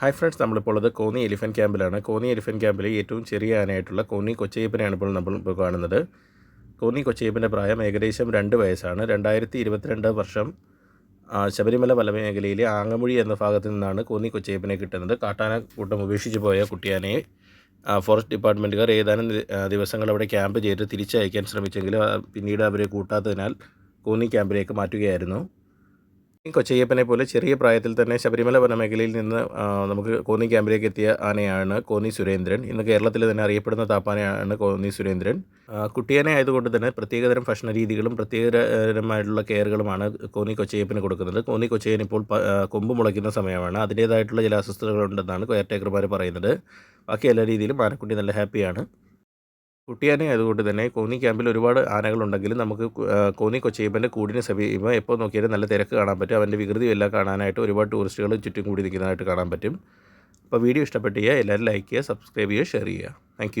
Hi friends നമ്മളിപ്പോൾ ഉള്ളത് Konni elephant ക്യാമ്പിലാണ് കോന്നി എലിഫന്റ് ക്യാമ്പിലെ ഏറ്റവും ചെറിയ ആനയായിട്ടുള്ള കോന്നി കൊച്ചയ്യപ്പനെയാണ് ഇപ്പോൾ നമ്മൾ ഇപ്പോൾ കാണുന്നത്. കോന്നി കൊച്ചയ്യപ്പന്റെ പ്രായം ഏകദേശം രണ്ട് വയസ്സാണ്. രണ്ടായിരത്തി ഇരുപത്തിരണ്ട് വർഷം ശബരിമല വലമേഖലയിലെ ആങ്ങമുഴി എന്ന ഭാഗത്തു നിന്നാണ് കോന്നി കൊച്ചയ്യപ്പനെ കിട്ടുന്നത്. കാട്ടാന കൂട്ടം ഉപേക്ഷിച്ച് പോയ കുട്ടിയാനയെ ഫോറസ്റ്റ് ഡിപ്പാർട്ട്മെന്റുകാർ ഏതാനും ദിവസങ്ങൾ അവിടെ ക്യാമ്പ് ചെയ്ത് തിരിച്ചയക്കാൻ ശ്രമിച്ചെങ്കിലും പിന്നീട് അവരെ കൂട്ടാത്തതിനാൽ കോന്നി ക്യാമ്പിലേക്ക് മാറ്റുകയായിരുന്നു. കൊച്ചയ്യപ്പനെ പോലെ ചെറിയ പ്രായത്തിൽ തന്നെ ശബരിമല വനമേഖലയിൽ നിന്ന് നമുക്ക് കോന്നി ക്യാമ്പിലേക്ക് എത്തിയ ആനയാണ് കോന്നി സുരേന്ദ്രൻ. ഇന്ന് കേരളത്തിൽ തന്നെ അറിയപ്പെടുന്ന താപ്പാനയാണ് കോന്നി സുരേന്ദ്രൻ. കുട്ടിയാനെ ആയതുകൊണ്ട് തന്നെ പ്രത്യേകതരം ഭക്ഷണ രീതികളും പ്രത്യേകതരമായിട്ടുള്ള കെയറുകളുമാണ് കോന്നി കൊച്ചയ്യപ്പന് കൊടുക്കുന്നത്. കോന്നി കൊച്ചയ്യൻ ഇപ്പോൾ കൊമ്പ് മുളയ്ക്കുന്ന സമയമാണ്. അതിന്റേതായിട്ടുള്ള ചില അസ്വസ്ഥതകളുണ്ടെന്നാണ് കെയർടേക്കർമാർ പറയുന്നത്. ബാക്കി എല്ലാ രീതിയിലും ആനക്കുട്ടി നല്ല ഹാപ്പിയാണ്. കുട്ടിയാന അതുകൊണ്ട് തന്നെ കോന്നി ക്യാമ്പിൽ ഒരുപാട് ആനകളുണ്ടെങ്കിലും നമുക്ക് കോന്നി കൊച്ചയ്യപ്പന്റെ കൂടിന് സമീപം എപ്പോൾ നോക്കിയാലും നല്ല തിരക്ക് കാണാൻ പറ്റും. അവന്റെ വികൃതി എല്ലാം കാണാനായിട്ട് ഒരുപാട് ടൂറിസ്റ്റുകൾ ചുറ്റും കൂടി നിൽക്കുന്നതായിട്ട് കാണാൻ പറ്റും. അപ്പോൾ വീഡിയോ ഇഷ്ടപ്പെട്ട് ചെയ്യുക എല്ലാവരും ലൈക്ക് ചെയ്യുക സബ്സ്ക്രൈബ് ചെയ്യുക ഷെയർ ചെയ്യുക. താങ്ക്